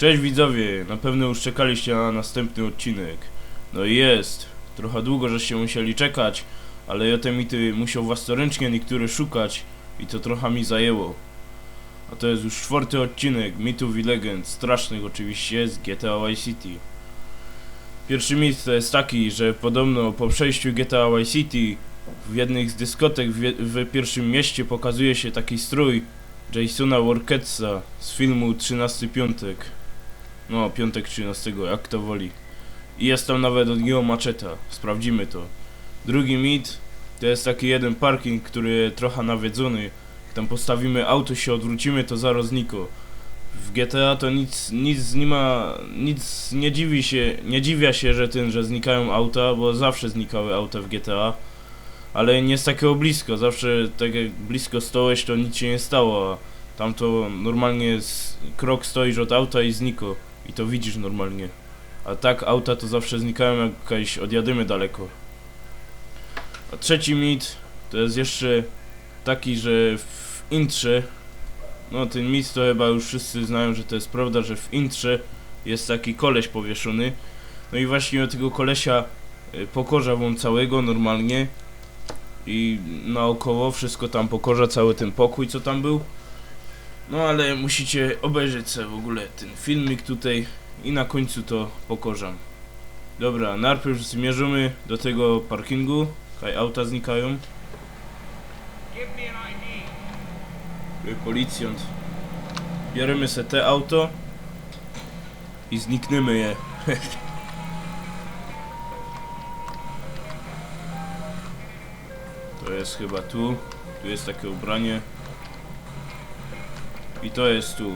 Cześć widzowie, na pewno już czekaliście na następny odcinek. No i jest. Trochę długo żeście musieli czekać, ale ja te mity musiał własnoręcznie niektóre szukać i to trochę mi zajęło. A to jest już czwarty odcinek mitów i legend, strasznych oczywiście, z GTA Vice City. Pierwszy mit to jest taki, że podobno po przejściu GTA Vice City w jednej z dyskotek w, w pierwszym mieście pokazuje się taki strój Jasona Worketsa z filmu 13 Piątek. No, piątek 13, jak to woli. I jest tam nawet od niego maczeta. Sprawdzimy to. Drugi mit to jest taki jeden parking, który trochę nawiedzony. Tam postawimy auto, się odwrócimy, to zaraz zniko. W GTA to nic, nic nie ma, nic nie dziwi się, nie dziwia się, że tym, że znikają auta, bo zawsze znikały auta w GTA. Ale nie z takiego blisko, zawsze tak jak blisko stołeś, to nic się nie stało, a tam to normalnie krok stoisz od auta i zniko. I to widzisz normalnie. A tak auta to zawsze znikają jak jakaś odjadymy daleko. A trzeci mit to jest jeszcze taki, że w intrze no ten mit to chyba już wszyscy znają, że to jest prawda, że w intrze jest taki koleś powieszony. No i właśnie tego kolesia y, pokorza wam całego normalnie i naokoło wszystko tam pokorza, cały ten pokój co tam był. No ale musicie obejrzeć sobie w ogóle ten filmik tutaj i na końcu to pokorzam. Dobra, najpierw zmierzymy do tego parkingu. Kaj auta znikają. Policjant. Bierzemy se te auto i znikniemy je. To jest chyba tu. Tu jest takie ubranie. I to jest tu.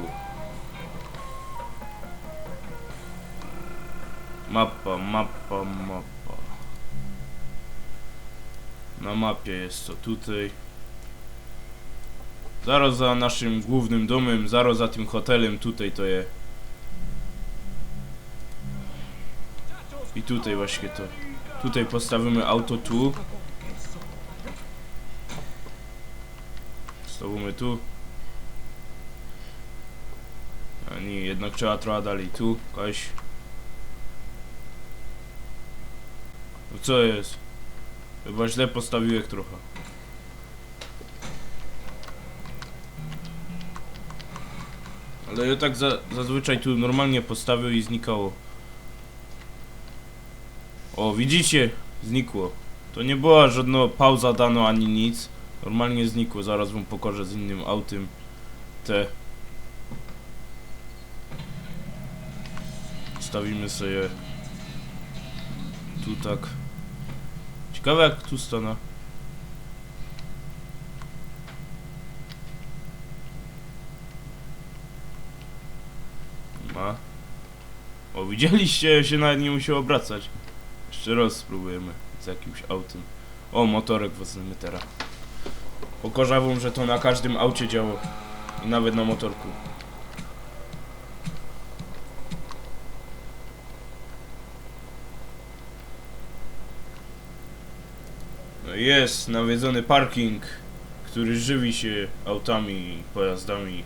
Mapa, mapa, mapa. Na mapie jest to tutaj. Zaraz za naszym głównym domem, zaraz za tym hotelem, tutaj to je. I tutaj właśnie to. Tutaj postawimy auto tu. Stawimy tu. A nie, jednak trzeba trochę dalej tu, Kaś. No co jest? Chyba źle postawiłem trochę. Ale ja tak za, zazwyczaj tu normalnie postawił i znikało. O, widzicie? Znikło. To nie była żadna pauza dano ani nic. Normalnie znikło. Zaraz wam pokażę z innym autem. Te. Stawimy sobie tu tak. Ciekawe jak tu stanę. Ma. O, widzieliście? Się nawet nie musiał obracać. Jeszcze raz spróbujemy z jakimś autem. O, motorek wezmemy teraz. Wam, że to na każdym aucie działa. I nawet na motorku. Jest nawiedzony parking, który żywi się autami, pojazdami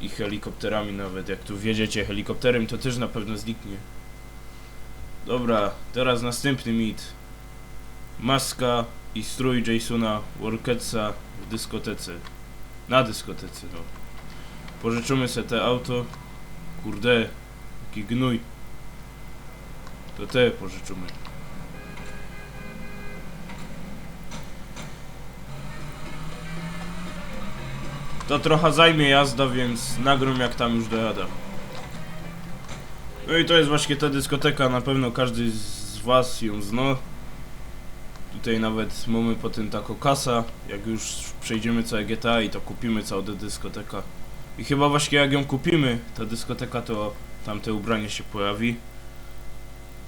i helikopterami nawet. Jak tu wjedziecie helikopterem, to też na pewno zniknie. Dobra, teraz następny mit. Maska i strój Jasona Worketsa w dyskotece. Na dyskotece, no. Pożyczymy sobie te auto. Kurde, jaki gnój. To te pożyczymy. To trochę zajmie jazda, więc nagram jak tam już dojadę. No i to jest właśnie ta dyskoteka, na pewno każdy z was ją zna. Tutaj nawet mamy potem taką kasa, jak już przejdziemy całe GTA i to kupimy całą tę dyskotekę. I chyba właśnie jak ją kupimy, ta dyskoteka, to tamte ubranie się pojawi.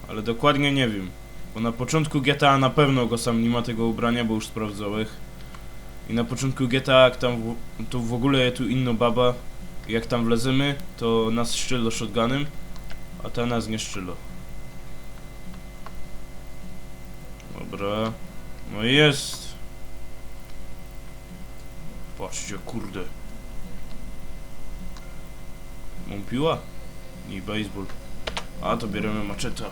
Ale dokładnie nie wiem. Bo na początku GTA na pewno go sam nie ma tego ubrania, bo już sprawdzałeś. I na początku GTA, jak tam w, to w ogóle tu inna baba, jak tam wlezymy, to nas szczylo shotgunem, a ta nas nie szczylo. Dobra. No jest. Patrzcie, kurde. Mam piła? i baseball. A to bierzemy maczeta.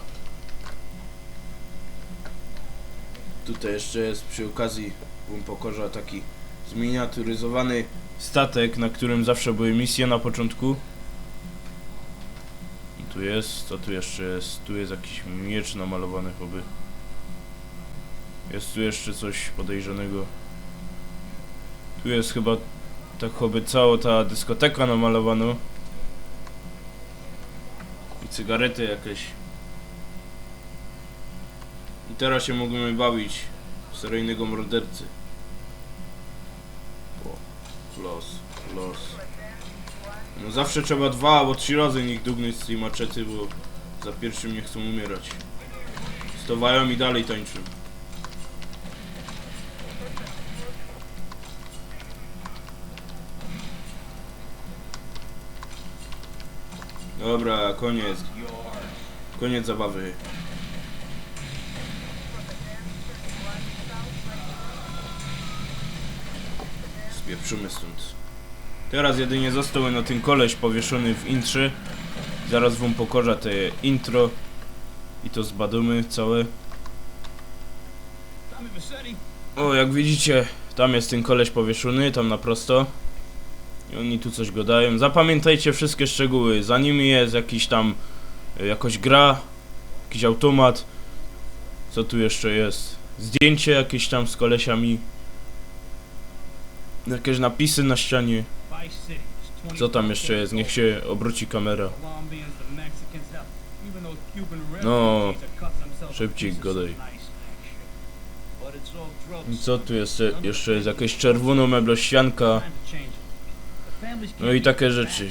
Tutaj jeszcze jest przy okazji Bum Pokorza taki zminiaturyzowany statek, na którym zawsze były misje na początku. I tu jest, co tu jeszcze jest? Tu jest jakiś miecz namalowany choby. Jest tu jeszcze coś podejrzanego. Tu jest chyba tak choby cała ta dyskoteka namalowana. I cygarety jakieś. I teraz się możemy bawić seryjnego mordercy. O, los, los. No zawsze trzeba dwa albo trzy razy niech dugnąć z tej maczety, bo za pierwszym nie chcą umierać. Stowają i dalej tańczą. Dobra, koniec. Koniec zabawy. Spieprzymy stąd. Teraz jedynie został na ten koleś powieszony w intrze. Zaraz wam pokorza te intro. I to zbadamy całe. O, jak widzicie, tam jest ten koleś powieszony, tam na prosto. I oni tu coś gadają. Zapamiętajcie wszystkie szczegóły. Za nimi jest jakiś tam, e, jakoś gra, jakiś automat. Co tu jeszcze jest? Zdjęcie jakieś tam z kolesiami. Jakieś napisy na ścianie. Co tam jeszcze jest? Niech się obróci kamera. No, szybciej gadaj. I co tu jest? Jeszcze jest jakieś czerwono meblościanka. No i takie rzeczy.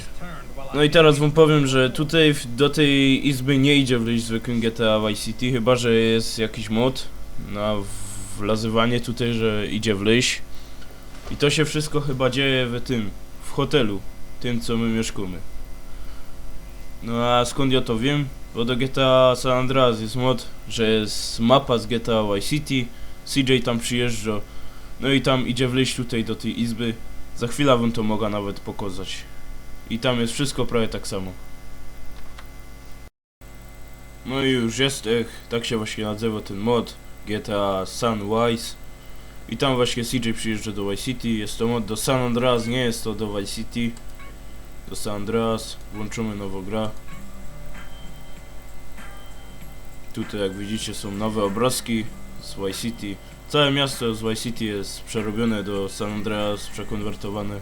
No i teraz wam powiem, że tutaj do tej izby nie idzie wleźć zwykłym GTA Vice City, chyba że jest jakiś mod na wlazywanie tutaj, że idzie wleźć. I to się wszystko chyba dzieje w tym, w hotelu, tym co my mieszkamy. No a skąd ja to wiem? Bo do GTA San Andreas jest mod, że jest mapa z GTA Vice City, CJ tam przyjeżdża, no i tam idzie wleźć tutaj do tej izby. Za chwilę bym to mogła nawet pokazać. I tam jest wszystko prawie tak samo. No i już jest, ech, tak się właśnie nazywa ten mod GTA Sunwise. I tam właśnie CJ przyjeżdża do Vice City, jest to mod do San Andreas, nie jest to do Vice City. Do San Andreas, włączymy nową gra. Tutaj jak widzicie są nowe obrazki z Vice City. Całe miasto z Vice City jest przerobione do San Andreas, przekonwertowane.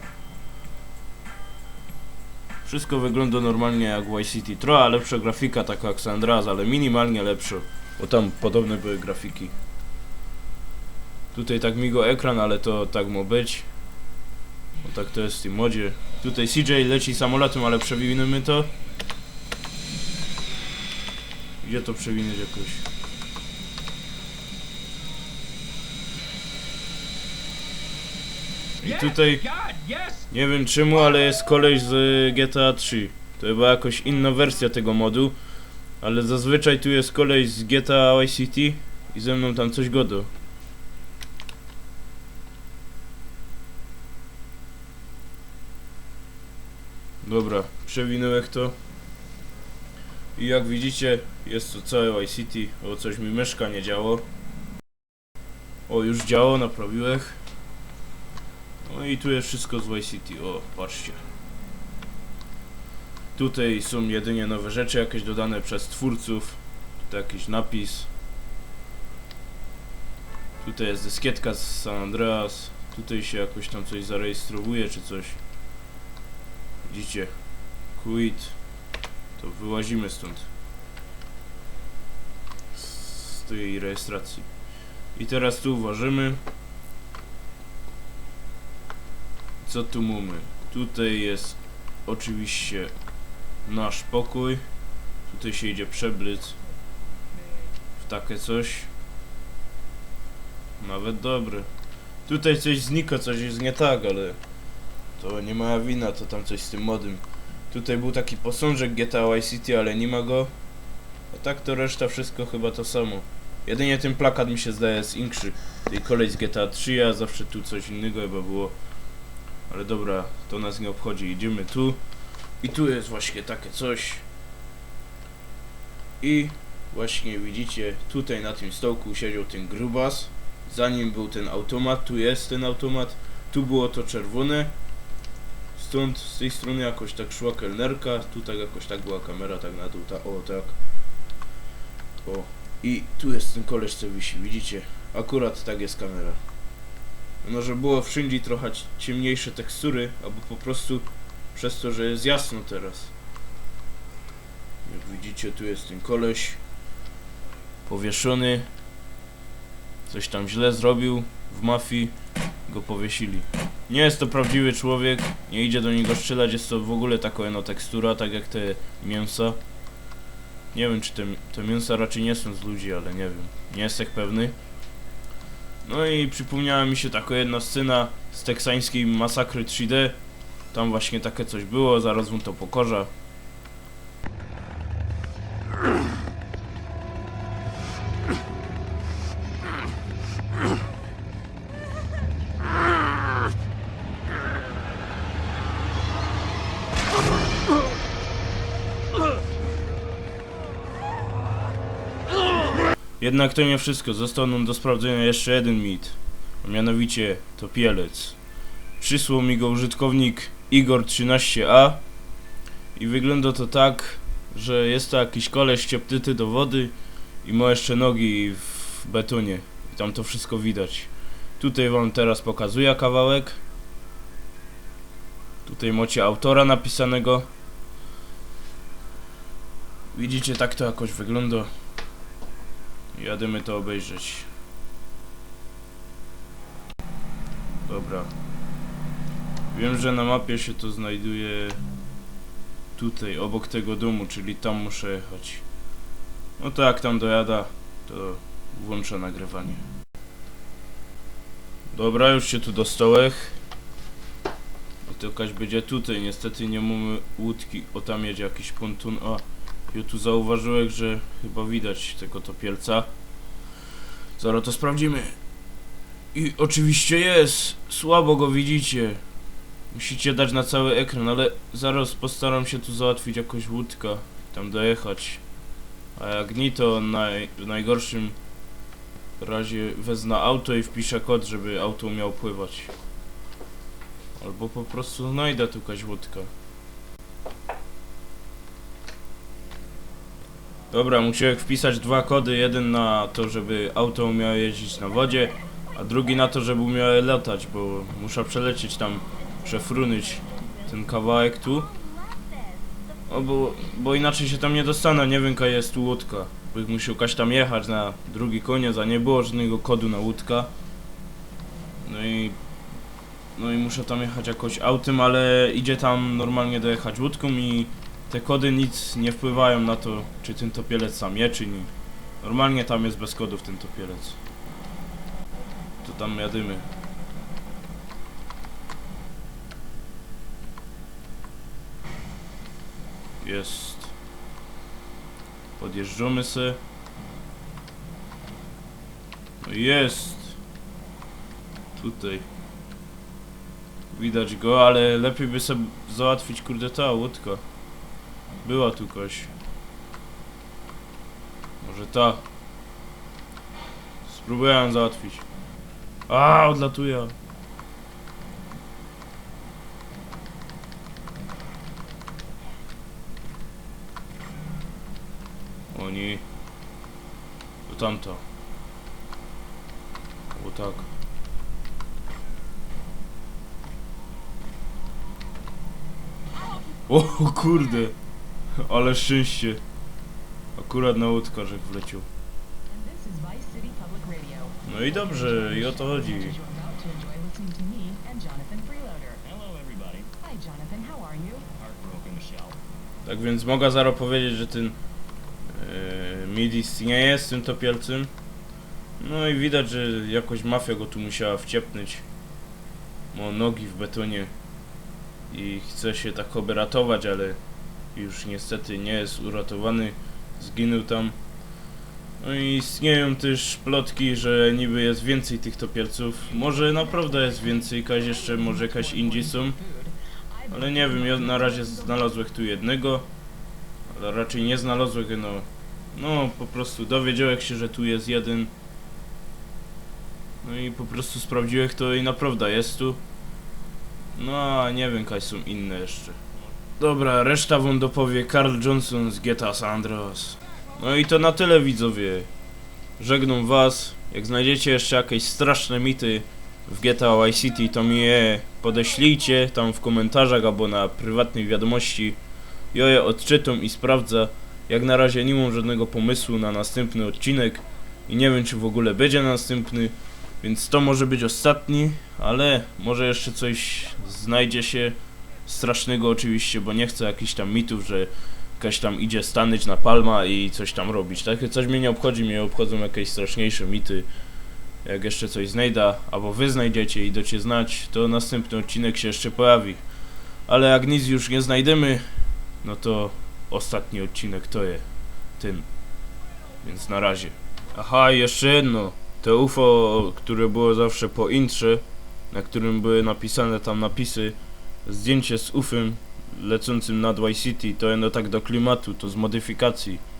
Wszystko wygląda normalnie jak Vice City. Trochę lepsza grafika, taka jak San Andreas, ale minimalnie lepsza. Bo tam podobne były grafiki. Tutaj tak migo ekran, ale to tak ma być. Bo tak to jest w tym modzie. Tutaj CJ leci samolotem, ale przewinimy to. Gdzie to przewinąć jakoś? I tutaj nie wiem czemu, ale jest koleś z GTA 3. To chyba jakoś inna wersja tego modu. Ale zazwyczaj tu jest koleś z GTA Vice City i ze mną tam coś godo. Dobra, przewinąłem to. I jak widzicie, jest to całe Vice City, bo coś mi myszka nie działo. O, już działo, naprawiłem. No i tu jest wszystko z Vice City, o, patrzcie. Tutaj są jedynie nowe rzeczy jakieś dodane przez twórców. Tutaj jakiś napis. Tutaj jest dyskietka z San Andreas. Tutaj się jakoś tam coś zarejestrowuje czy coś. Widzicie? Quit. To wyłazimy stąd. Z tej rejestracji. I teraz tu uważamy. Co tu mamy? Tutaj jest oczywiście nasz pokój. Tutaj się idzie przebyć w takie coś. Nawet dobre. Tutaj coś znika, coś jest nie tak, ale to nie moja wina, to tam coś z tym modem. Tutaj był taki posążek GTA Vice City, ale nie ma go. A tak to reszta wszystko chyba to samo. Jedynie ten plakat mi się zdaje jest inszy. Tej kolej z GTA 3, a zawsze tu coś innego chyba było. Ale dobra, to nas nie obchodzi. Idziemy tu. I tu jest właśnie takie coś. I właśnie widzicie, tutaj na tym stołku siedział ten grubas. Za nim był ten automat, tu jest ten automat. Tu było to czerwone. Stąd z tej strony jakoś tak szła kelnerka, tu tak jakoś tak była kamera, tak na dół, ta, o tak. O, i tu jest ten koleś co wisi, widzicie? Akurat tak jest kamera. No, że było wszędzie trochę ci- ciemniejsze tekstury, albo po prostu przez to, że jest jasno teraz. Jak widzicie, tu jest ten koleś powieszony. Coś tam źle zrobił w mafii, go powiesili. Nie jest to prawdziwy człowiek, nie idzie do niego strzelać, jest to w ogóle taka no tekstura, tak jak te mięsa. Nie wiem, czy te, te mięsa raczej nie są z ludzi, ale nie wiem. Nie jestem pewny. No i przypomniała mi się taka jedna scena z teksańskiej masakry 3D. Tam właśnie takie coś było, zaraz wam to pokorza. Jednak to nie wszystko, został nam do sprawdzenia jeszcze jeden mit, a mianowicie to pielec. Przysłał mi go użytkownik Igor13A i wygląda to tak, że jest to jakiś koleś cieptyty do wody i ma jeszcze nogi w betonie i tam to wszystko widać. Tutaj wam teraz pokazuję kawałek. Tutaj macie autora napisanego. Widzicie, tak to jakoś wygląda. Jadymy to obejrzeć. Dobra. Wiem, że na mapie się to znajduje tutaj, obok tego domu, czyli tam muszę jechać. No to jak tam dojada, to włączę nagrywanie. Dobra, już się tu dostałem. I to jakaś będzie tutaj, niestety nie mamy łódki. O, tam jedzie jakiś pontun. A, ja tu zauważyłem, że chyba widać tego topielca. Zaraz to sprawdzimy. I oczywiście jest. Słabo go widzicie. Musicie dać na cały ekran, ale zaraz postaram się tu załatwić jakąś łódkę. Tam dojechać. A jak nie, to naj, w najgorszym razie wezmę auto i wpiszę kod, żeby auto miał pływać. Albo po prostu znajdę tu jakaś łódka. Dobra, musiałem wpisać dwa kody. Jeden na to, żeby auto umiało jeździć na wodzie, a drugi na to, żeby umiało latać, bo muszę przelecieć tam, przefrunąć ten kawałek tu. O, bo, bo inaczej się tam nie dostanę, nie wiem jaka jest tu łódka. Bych musiał kaś tam jechać na drugi koniec, a nie było żadnego kodu na łódka. No i... No i muszę tam jechać jakoś autem, ale idzie tam normalnie dojechać łódką i te kody nic nie wpływają na to, czy ten topielec sam je, czy nie. Normalnie tam jest bez kodów ten topielec. To tam jadymy. Jest. Podjeżdżamy se. No jest. Tutaj. Widać go, ale lepiej by sobie załatwić kurde ta łódka. Była tu koś. Może ta. Spróbuję załatwić. A, odlatuje. Oni. To tamto. O tak. O kurde. Ale szczęście. Akurat na łódka, że wleciał. This is Vice City Public Radio. No i dobrze, i o to chodzi. Tak więc mogę zaraz powiedzieć, że ten e, mid istnieje z tym topielcem. No i widać, że jakoś mafia go tu musiała wciepnąć. Ma nogi w betonie i chce się tak oby ratować, ale już niestety nie jest uratowany. Zginął tam. No i istnieją też plotki, że niby jest więcej tych topielców. Może naprawdę jest więcej, jakaś jeszcze, może jakaś indie są. Ale nie wiem, ja na razie znalazłem tu jednego, ale raczej nie znalazłem no No, po prostu dowiedziałeś się, że tu jest jeden. No i po prostu sprawdziłem to i naprawdę jest tu. No, a nie wiem, kaj są inne jeszcze. Dobra, reszta wam dopowie Carl Johnson z GTA San Andreas. No i to na tyle widzowie. Żegnam was. Jak znajdziecie jeszcze jakieś straszne mity w GTA Vice City, to mi je podeślijcie tam w komentarzach albo na prywatnej wiadomości. Ja je odczytam i sprawdzę. Jak na razie nie mam żadnego pomysłu na następny odcinek i nie wiem czy w ogóle będzie następny, więc to może być ostatni, ale może jeszcze coś znajdzie się strasznego oczywiście, bo nie chcę jakichś tam mitów, że jakaś tam idzie stanąć na palma i coś tam robić. Takie coś mnie nie obchodzi, mnie obchodzą jakieś straszniejsze mity. Jak jeszcze coś znajdę, albo wy znajdziecie i docie znać, to następny odcinek się jeszcze pojawi. Ale jak nic już nie znajdziemy, no to ostatni odcinek to jest ten. Więc na razie. Aha, jeszcze jedno. To UFO, które było zawsze po intrze, na którym były napisane tam napisy, zdjęcie z UFem lecącym nad Y City, to jedno tak do klimatu, to z modyfikacji.